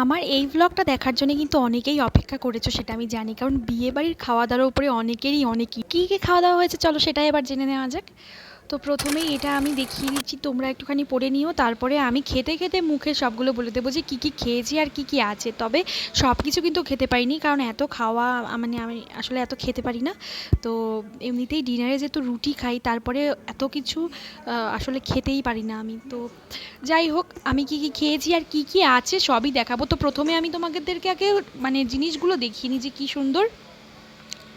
আমার এই ব্লগটা দেখার জন্য কিন্তু অনেকেই অপেক্ষা করেছ, সেটা আমি জানি। কারণ বিয়েবাড়ির খাওয়া দাওয়ার উপরে অনেকেরই অনেকই কী কী খাওয়া দাওয়া হয়েছে, চলো সেটাই এবার জেনে নেওয়া যাক। তো প্রথমেই এটা আমি দেখিয়ে দিচ্ছি, তোমরা একটুখানি পড়ে নিও, তারপরে আমি খেতে খেতে মুখে সবগুলো বলে দেবো যে কী কী খেয়েছি আর কী কী আছে। তবে সব কিছু কিন্তু খেতে পারিনি, কারণ এত খাওয়া মানে আমি আসলে এত খেতে পারি না। তো এমনিতেই ডিনারে যেহেতু রুটি খাই, তারপরে এত কিছু আসলে খেতেই পারি না আমি। তো যাই হোক, আমি কি কি খেয়েছি আর কি কি আছে সবই দেখাবো। তো প্রথমে আমি তোমাদেরকে আগে মানে জিনিসগুলো দেখিয়ে নিই যে কী সুন্দর।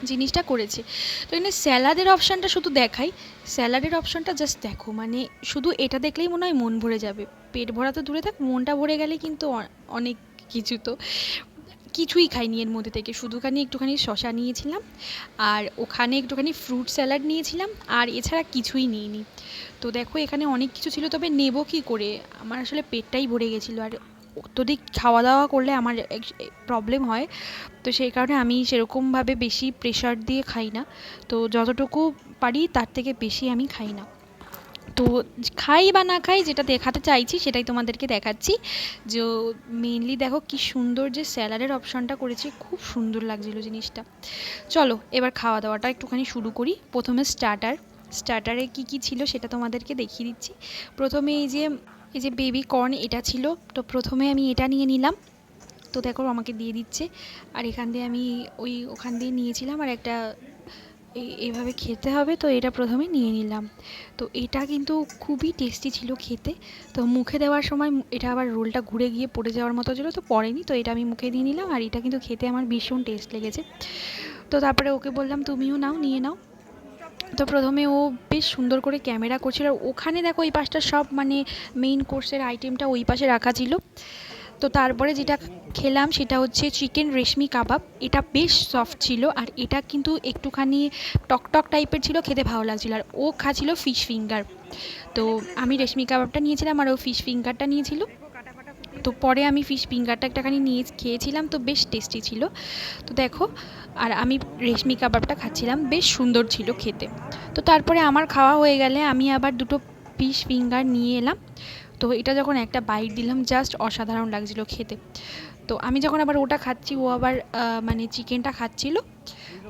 জিনিসটা করেছে। তো এখানে স্যালাডের অপশানটা শুধু দেখাই। স্যালাডের অপশানটা জাস্ট দেখো মানে শুধু এটা দেখলেই মনে হয় মন ভরে যাবে। পেট ভরা তো দূরে থাক, মনটা ভরে গেলে কিন্তু অনেক কিছু তো। কিছুই খাইনি এর মধ্যে থেকে, শুধুখানি একটুখানি শশা নিয়েছিলাম, আর ওখানে একটুখানি ফ্রুট স্যালাড নিয়েছিলাম, আর এছাড়া কিছুই নিইনি। তো দেখো এখানে অনেক কিছু ছিল, তবে নেব কী করে? আমার আসলে পেটটাই ভরে গেছিল, আর অত্যধিক খাওয়া দাওয়া করলে আমার প্রবলেম হয়। তো সেই কারণে আমি সেরকমভাবে বেশি প্রেশার দিয়ে খাই না। তো যতটুকু পারি তার থেকে বেশি আমি খাই না। তো খাই বা না খাই যেটা দেখাতে চাইছি সেটাই তোমাদেরকে দেখাচ্ছি। যে মেনলি দেখো কি সুন্দর যে স্যালাডের অপশনটা করেছি, খুব সুন্দর লাগছিল জিনিসটা। চলো এবার খাওয়া দাওয়াটা একটুখানি শুরু করি। প্রথমে স্টার্টার স্টার্টারে কি কি ছিল সেটা তোমাদেরকে দেখিয়ে দিচ্ছি। প্রথমে এই যে এই যে বেবি কর্ন এটা ছিল, তো প্রথমে আমি এটা নিয়ে নিলাম। তো দেখো আমাকে দিয়ে দিচ্ছে। আর এখান দিয়ে আমি ওই ওখান দিয়ে নিয়েছিলাম আর একটা এই এইভাবে খেতে হবে, তো এটা প্রথমে নিয়ে নিলাম। তো এটা কিন্তু খুবই টেস্টি ছিল খেতে। তো মুখে দেওয়ার সময় এটা আবার রোলটা ঘুরে গিয়ে পড়ে যাওয়ার মতো ছিল, তো পড়েনি, তো এটা আমি মুখে দিয়ে নিলাম। আর এটা কিন্তু খেতে আমার ভীষণ টেস্ট লেগেছে। তো তারপরে ওকে বললাম, তুমিও নাও, নিয়ে নাও। তো প্রথমে ও বেশ সুন্দর করে ক্যামেরা করছিল আর ওখানে দেখো ওই পাশটা সব মানে মেইন কোর্সের আইটেমটা ওই পাশে রাখা ছিল। তো তারপরে যেটা খেলাম সেটা হচ্ছে চিকেন রেশমি কাবাব। এটা বেশ সফট ছিল আর এটা কিন্তু একটুখানি টকটক টাইপের ছিল, খেতে ভালো লাগছিল। আর ও খাচ্ছিল ফিশ ফিঙ্গার তো আমি রেশমি কাবাবটা নিয়েছিলাম আর ও ফিশ ফিঙ্গারটা নিয়েছিল। তো পরে আমি ফিশ ফিঙ্গারটা একটাখানি নিয়ে খেয়েছিলাম, তো বেশ টেস্টি ছিল। তো দেখো, আর আমি রেশমি কাবাবটা খাচ্ছিলাম, বেশ সুন্দর ছিল খেতে। তো তারপরে আমার খাওয়া হয়ে গেলে আমি আবার দুটো ফিশ ফিঙ্গার নিয়ে এলাম। তো এটা যখন একটা বাইট দিলাম জাস্ট অসাধারণ লাগছিল খেতে। তো আমি যখন আবার ওটা খাচ্ছি, ও আবার মানে চিকেনটা খাচ্ছিল,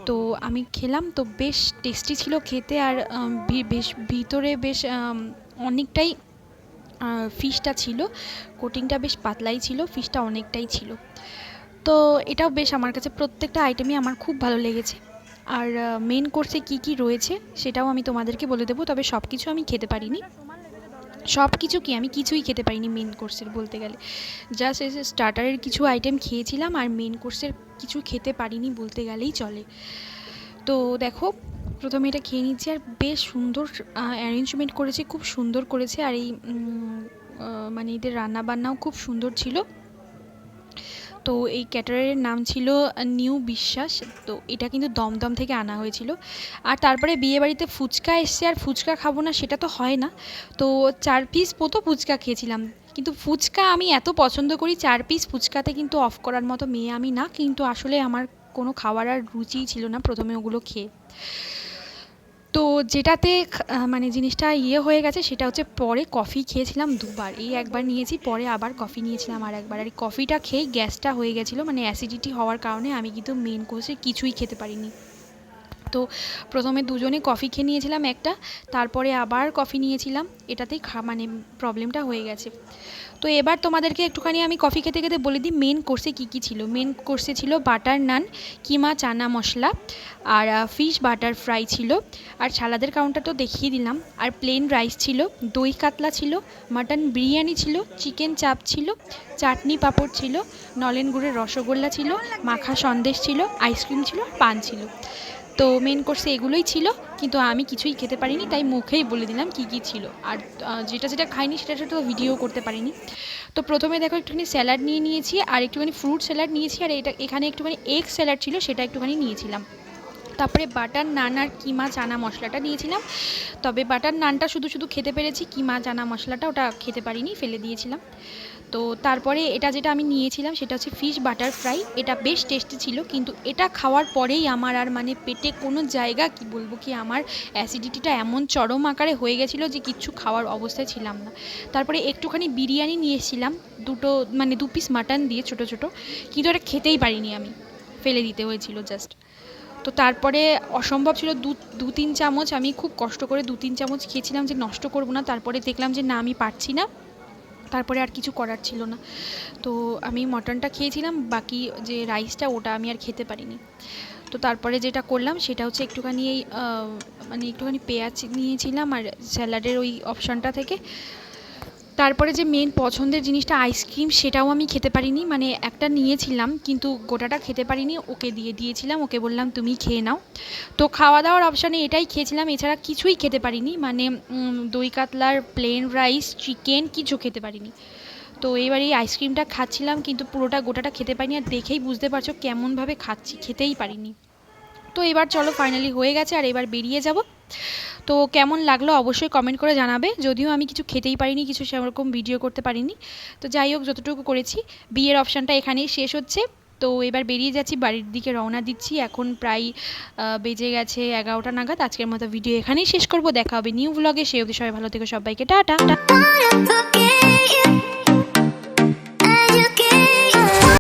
তো আমি খেলাম, তো বেশ টেস্টি ছিল খেতে। আর বেশ ভিতরে বেশ অনেকটাই ফিশটা ছিল। কোটিংটা বেশ পাতলাই ছিল ফিশটা অনেকটাই ছিল। তো এটাও বেশ আমার কাছে প্রত্যেকটা আইটেমই আমার খুব ভালো লেগেছে। আর মেন কোর্সে কি কি রয়েছে সেটাও আমি তোমাদেরকে বলে দেবো, তবে সব কিছু আমি খেতে পারিনি। সব কিছু কি? আমি কিছুই খেতে পারিনি মেন কোর্সের বলতে গেলে। জাস্ট এসে স্টার্টারের কিছু আইটেম খেয়েছিলাম, আর মেন কোর্সের কিছু খেতে পারিনি বলতে গেলেই চলে। তো দেখো প্রথমে এটা খেয়ে নিচ্ছি আর বেশ সুন্দর অ্যারেঞ্জমেন্ট করেছে, খুব সুন্দর করেছে আর এই মানে এদের রান্না বান্নাও খুব সুন্দর ছিল। তো এই ক্যাটারের নাম ছিল নিউ বিশ্বাস, তো এটা কিন্তু দমদম থেকে আনা হয়েছিল। আর তারপরে বিয়েবাড়িতে ফুচকা এসছে আর ফুচকা খাব না সেটা তো হয় না। তো চার পিস মতো ফুচকা খেয়েছিলাম। কিন্তু ফুচকা আমি এত পছন্দ করি, চার পিস ফুচকাতে কিন্তু অফ করার মতো মেয়ে আমি না। কিন্তু আসলে আমার কোনো খাওয়ার আর রুচিই ছিল না প্রথমে ওগুলো খেয়ে। তো যেটাতে মানে জিনিসটা ইয়ে হয়ে গেছে সেটা হচ্ছে পরে কফি খেয়েছিলাম দুবার। এই একবার নিয়েছি, পরে আবার কফি নিয়েছিলাম আর একবার। আর কফিটা খেয়েই গ্যাসটা হয়ে গেছিল মানে অ্যাসিডিটি হওয়ার কারণে আমি কিন্তু মেন কোর্সে কিছুই খেতে পারিনি। তো প্রথমে দুজনে কফি খেয়ে নিয়েছিলাম একটা, তারপরে আবার কফি নিয়েছিলাম। এটাতেই খা মানে প্রবলেমটা হয়ে গেছে। তো এবার তোমাদেরকে একটুখানি আমি কফি খেতে খেতে বলে দিই মেন কোর্সে কী কী ছিল? মেন কোর্সে ছিল বাটার নান কিমা, চানা মশলা, আর ফিশ বাটার ফ্রাই ছিল। আর সালাদের কাউন্টার তো দেখিয়ে দিলাম। আর প্লেন রাইস ছিল, দই কাতলা ছিল মাটন বিরিয়ানি ছিল চিকেন চাপ ছিল, চাটনি পাঁপড় ছিল, নলেন গুড়ের রসগোল্লা ছিল, মাখা সন্দেশ ছিল আইসক্রিম ছিল পান ছিল। তো মেন কোর্সে এগুলোই ছিল, কিন্তু আমি কিছুই খেতে পারিনি, তাই মুখেই বলে দিলাম কী কী ছিল। আর যেটা যেটা খাইনি সেটা সেটা তো ভিডিও করতে পারিনি। তো প্রথমে দেখো একটুখানি স্যালাড নিয়ে নিয়েছি, আর একটুখানি ফ্রুট স্যালাড নিয়েছি, আর এটা এখানে একটুখানি এগ স্যালাড ছিল, সেটা একটুখানি নিয়েছিলাম। তারপরে বাটার নান আর কিমা চানা মশলাটা নিয়েছিলাম তবে বাটার নানটা শুধু শুধু খেতে পেরেছি, কিমা চানা মশলাটা ওটা খেতে পারিনি, ফেলে দিয়েছিলাম। তো তারপরে এটা যেটা আমি নিয়েছিলাম সেটা হচ্ছে ফিশ বাটার ফ্রাই। এটা বেশ টেস্টি ছিল, কিন্তু এটা খাওয়ার পরেই আমার আর মানে পেটে কোনো জায়গা, কি বলব কি, আমার অ্যাসিডিটিটা এমন চরম আকারে হয়ে গেছিল যে কিচ্ছু খাওয়ার অবস্থায় ছিলাম না। তারপরে একটুখানি বিরিয়ানি নিয়েছিলাম, দুটো মানে দু পিস মাটন দিয়ে ছোটো ছোটো, কিন্তু এটা খেতেই পারিনি আমি। ফেলে দিতে হয়েছিল জাস্ট তো তারপরে অসম্ভব ছিল দু দু তিন চামচ, আমি খুব কষ্ট করে দু তিন চামচ খেয়েছিলাম যে নষ্ট করব না। তারপরে দেখলাম যে না, আমি পারছি না। তারপরে আর কিছু করার ছিল না। তো আমি মটনটা খেয়েছিলাম, বাকি যে রাইসটা, ওটা আমি আর খেতে পারিনি। তো তারপরে যেটা করলাম, সেটা হচ্ছে একটুখানি এই মানে একটুখানি পেঁয়াজ নিয়েছিলাম আর স্যালাডের ওই অপশানটা থেকে। তারপরে যে মেন পছন্দের জিনিসটা আইসক্রিম সেটাও আমি খেতে পারিনি। মানে একটা নিয়েছিলাম, কিন্তু গোটাটা খেতে পারিনি। ওকে দিয়ে দিয়েছিলাম, ওকে বললাম, তুমি খেয়ে নাও। তো খাওয়া দাওয়ার অপশানে এটাই খেয়েছিলাম, এছাড়া কিছুই খেতে পারিনি। মানে দই কাতলার প্লেন রাইস চিকেন কিছু খেতে পারিনি। তো এবার এই আইসক্রিমটা খাচ্ছিলাম, কিন্তু পুরোটা গোটাটা খেতে পারিনি। আর দেখেই বুঝতে পারছ, কেমনভাবে খাচ্ছি, খেতেই পারিনি। তো এবার চলো ফাইনালি হয়ে গেছে, আর এবার বেরিয়ে যাব। তো কেমন লাগল অবশ্যই কমেন্ট করে জানাবে। যদিও আমি কিছু খেতেই পারিনি, কিছু সেরকম ভিডিও করতে পারিনি। তো যাই হোক, যতটুকু করেছি, বিয়ের অপশানটা এখানেই শেষ হচ্ছে। তো এবার বেরিয়ে যাচ্ছি, বাড়ির দিকে রওনা দিচ্ছি। এখন প্রায় বেজে গেছে এগারোটা নাগাদ। আজকের মতো ভিডিও এখানেই শেষ করব। দেখা হবে নিউ ব্লগে সে অবধি সবাই ভালো থেকে, সবাইকে, টাটা।